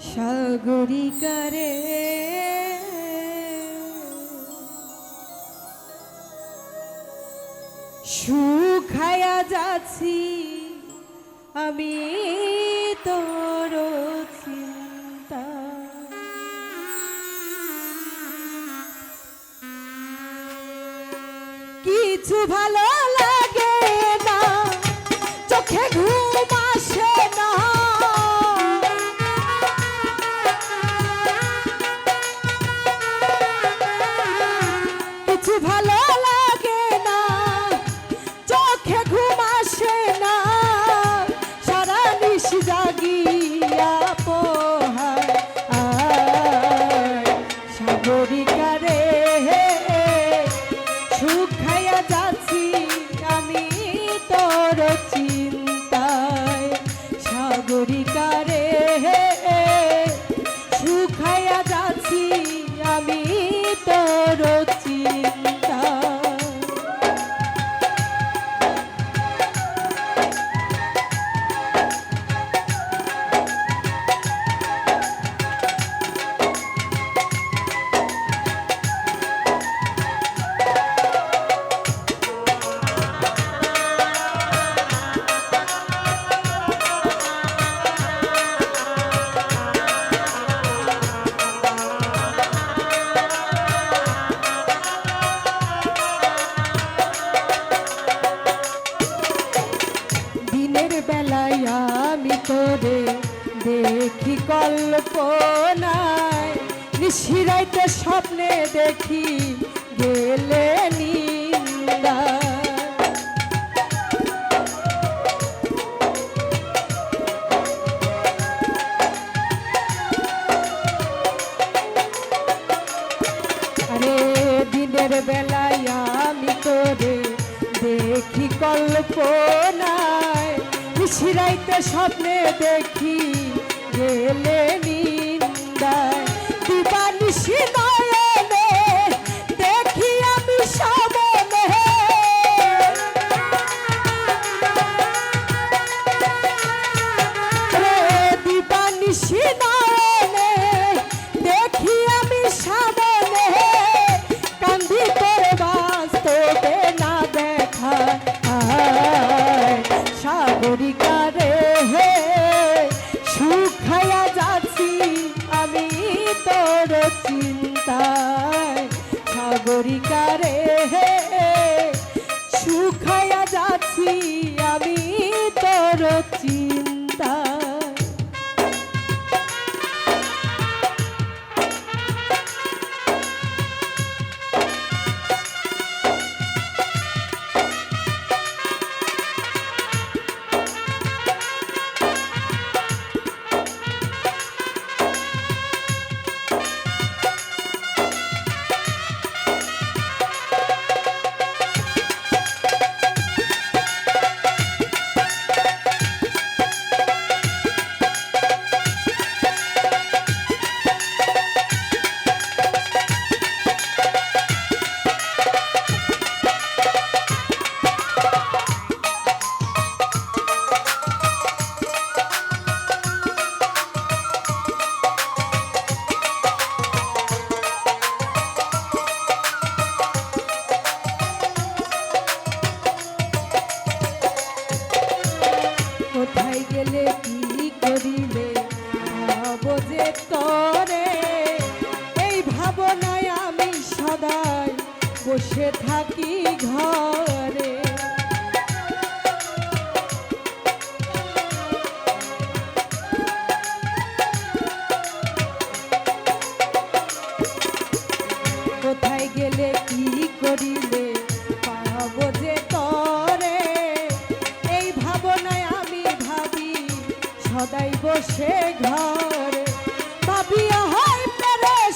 সাগরিকারে। সুখায়া যাচ্ছি আমি তোর চিন্তা। কিছু ভালো শুকাইয়া যাচ্ছি আমি তো রচি দেখি গেলে নিন্দা। আরে দিনের বেলায় আমি তোরে দেখি কল্পনায় সিরাইতে স্বপ্নে দেখি গেলে নিন্দায়। দিবার ಸುಖಯ গেলে কি করিলে? যে তরে এই ভাবনায় আমি সদাই বসে থাকি ঘর। তাই বসে ঘরে। ভাবিয়া হয় পেরেশ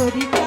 Corito.